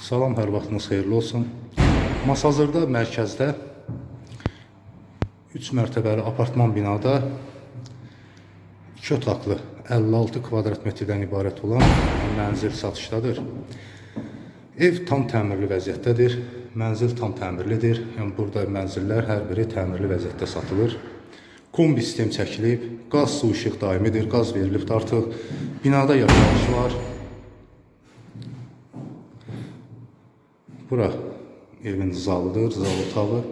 Salam, hər vaxtınız xeyirli olsun. Masazırda mərkəzdə 3 mərtəbəli apartman binada 2 otaqlı 56 kvadrat metrdən ibarət olan mənzil satışdadır. Ev tam təmirli vəziyyətdədir. Mənzil tam təmirlidir. Yəni burada mənzillər hər biri təmirli vəziyyətdə satılır. Kombi sistem çəkilib, qaz, su, işıq daimidir, qaz verilibdir artıq. Binada yaşayış var. Bura evin zalıdır, zal otağı.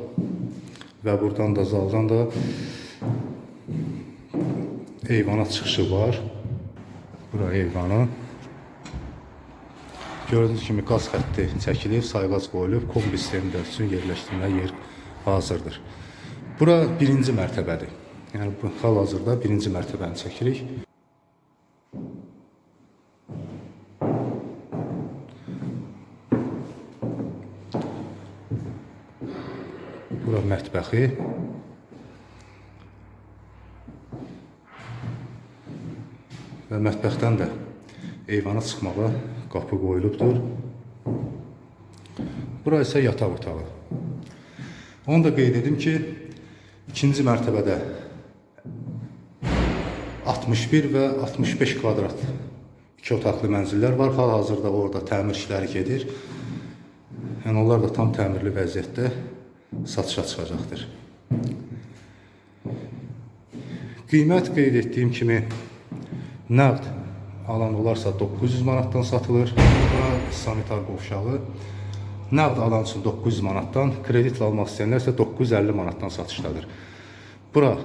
Və buradan da zaldan da eyvana çıxışı var. Bura eyvanı. Gördüyünüz kimi qaz xətti çəkilib, sayğac qoyulub, kombi sistemində üçün yerləşdirməyə yer hazırdır. Bura birinci mərtəbədir. Yəni hal-hazırda birinci mərtəbəni çəkirik. Bura mətbəxi. Və mətbəxdən də eyvana çıxmağa qapı qoyulubdur. Bura isə yataq otağı. Onu da qeyd edim ki, ikinci mərtəbədə 61 və 65 kvadrat iki otaqlı mənzillər var. Hal-hazırda orada təmir işləri gedir. Yəni onlar da tam təmirli vəziyyətdə satışa çıxacaqdır. Qiymət qeyd etdiyim kimi nəqd alan olarsa 900 manatdan satılır. Bura sanitar qovşağı. Nəqd alan üçün 900 manatdan, kreditlə almaq istəyənlər isə 950 manatdan satışdadır. Bura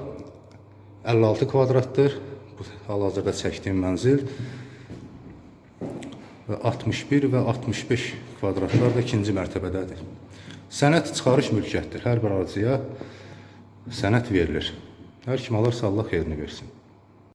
56 kvadratdır. Bu hal-hazırda çəkdiyim mənzil. Və 61 və 65 kvadratlar da ikinci mərtəbədədir. Sənəd çıxarış mülkiyyətdir. Hər bir alıcıya sənəd verilir. Hər kim alırsa Allah xeyrini versin.